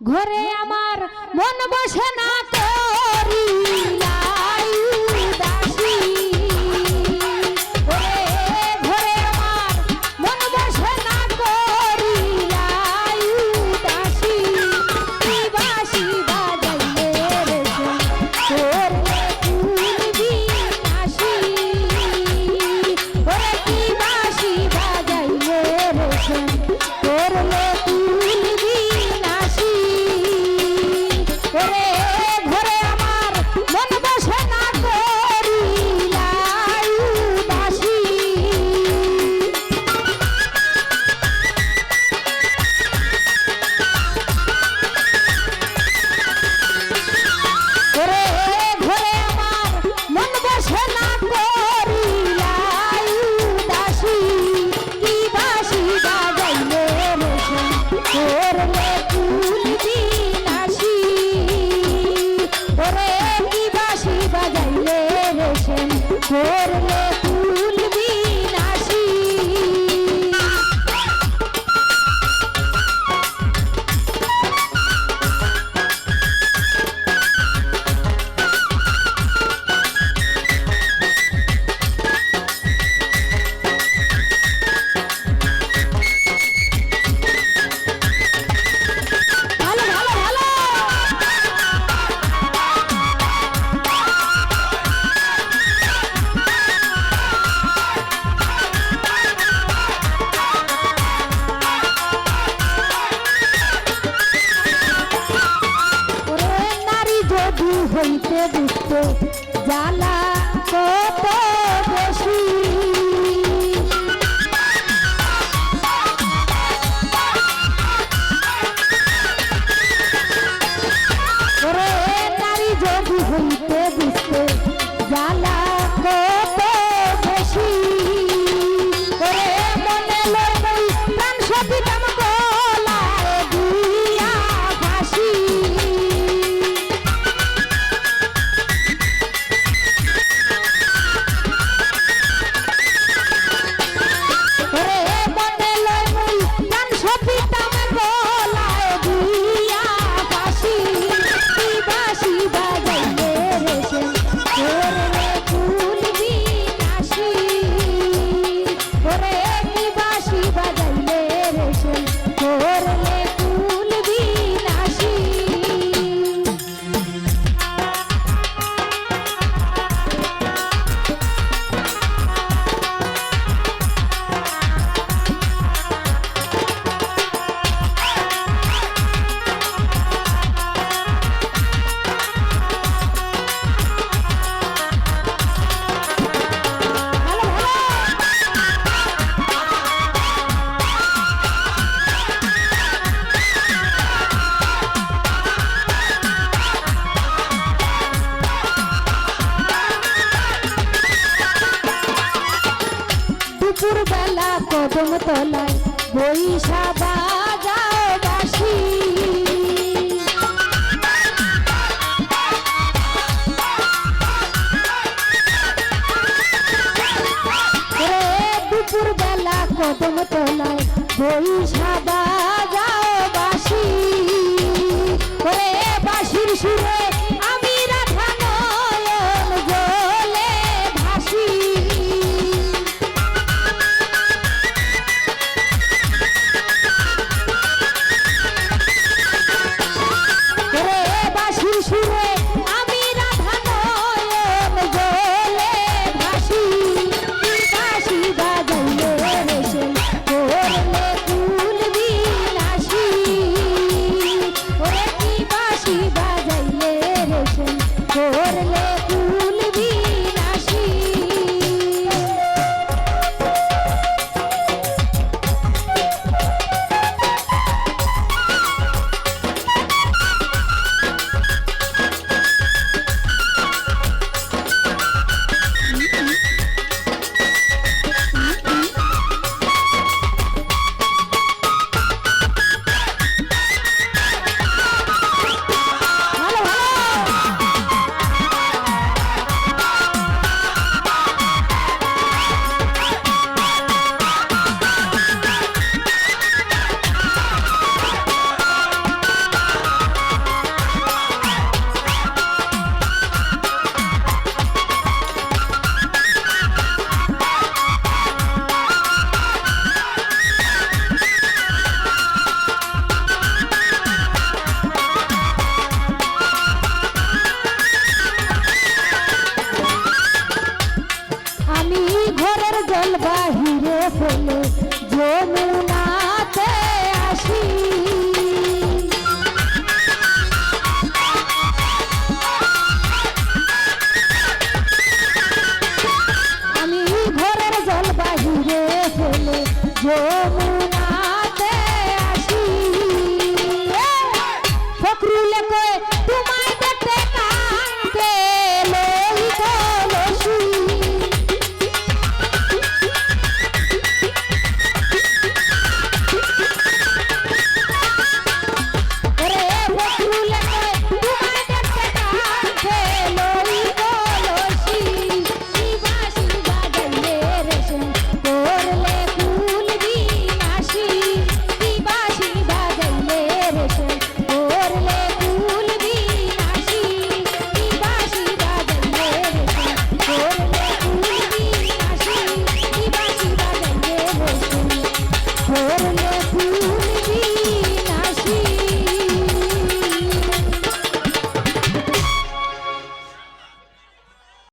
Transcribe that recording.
ঘরে আমার মন বসে না করি আছে জ্বালা কত বেশি। ওরে নারী Shiva দুপুর বেলা কদম তলায় বৈশা বাজাও বাসি। দুপুর বেলা কদম তলায় বৈশা বাজাও বাসি। ওরে বাসির সুরে Lord. জল বাহিরে ফেলে যমুনাতে আসি। আমি ঘরের জল বাহিরে ফেলে যমুনাতে আসি। ফকরুলে কয়ে